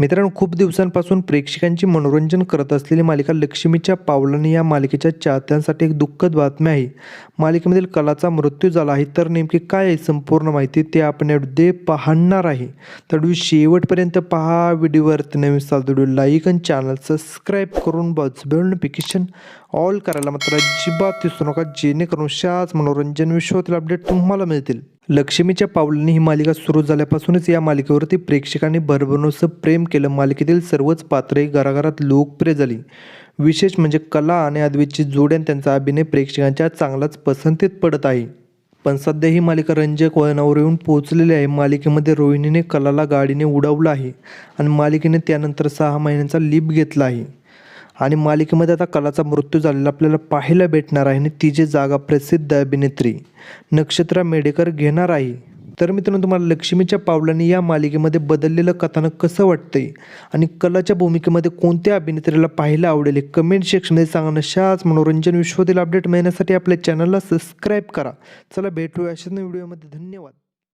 मित्रांनो खूप दिवसांपासून प्रेक्षकांची मनोरंजन करत असलेली मालिका लक्ष्मीच्या पावलाने या मालिकेच्या चाहत्यांसाठी एक दुःखद बातमी आहे. मालिकेमधील कलाचा मृत्यू झाला आहे तर नेमकी काय आहे संपूर्ण माहिती ते आपण यामध्ये पाहणार आहे. तर व्हिडिओ शेवटपर्यंत पहा व्हिडिओवरती नवीन चालतो व्हिडिओ लाईक आणि चॅनल सबस्क्राईब करून बेल नोटिफिकेशन ऑल करायला मात्र अजिबात दिसू नका जेणेकरून शाच मनोरंजन विश्वातील अपडेट तुम्हाला मिळतील. लक्ष्मीच्या पावलांनी ही मालिका सुरू झाल्यापासूनच या मालिकेवरती प्रेक्षकांनी भरभरूस प्रेम केलं. मालिकेतील सर्वच पात्रे घराघरात लोकप्रिय झाली. विशेष म्हणजे कला आणि अद्वैतची जोड्यान आणि त्यांचा अभिनय प्रेक्षकांच्या चांगलाच पसंतीत पडत आहे. पण सध्या ही मालिका रंजक वळणावर येऊन पोहोचलेली आहे. मालिकेमध्ये रोहिणीने कलाला गाडीने उडवलं आहे आणि मालिकेने त्यानंतर सहा महिन्यांचा लीप घेतला आहे. आणि मालिकेमध्ये आता कलाचा मृत्यू झालेला आपल्याला पाहायला भेटणार आहे. आणि तिची जागा प्रसिद्ध अभिनेत्री नक्षत्रा मेडेकर घेणार आहे. तर मित्रांनो तुम्हाला लक्ष्मीच्या पावलांनी या मालिकेमध्ये बदललेलं कथानक कसं वाटतंय? आणि कलाच्या भूमिकेमध्ये कोणत्या अभिनेत्रीला पाहायला आवडेल हे कमेंट सेक्शनमध्ये सांगा. अशाच मनोरंजन विश्वातील अपडेट मिळण्यासाठी आपल्या चॅनलला सबस्क्राईब करा. चला भेटूया अशाच व्हिडिओमध्ये धन्यवाद.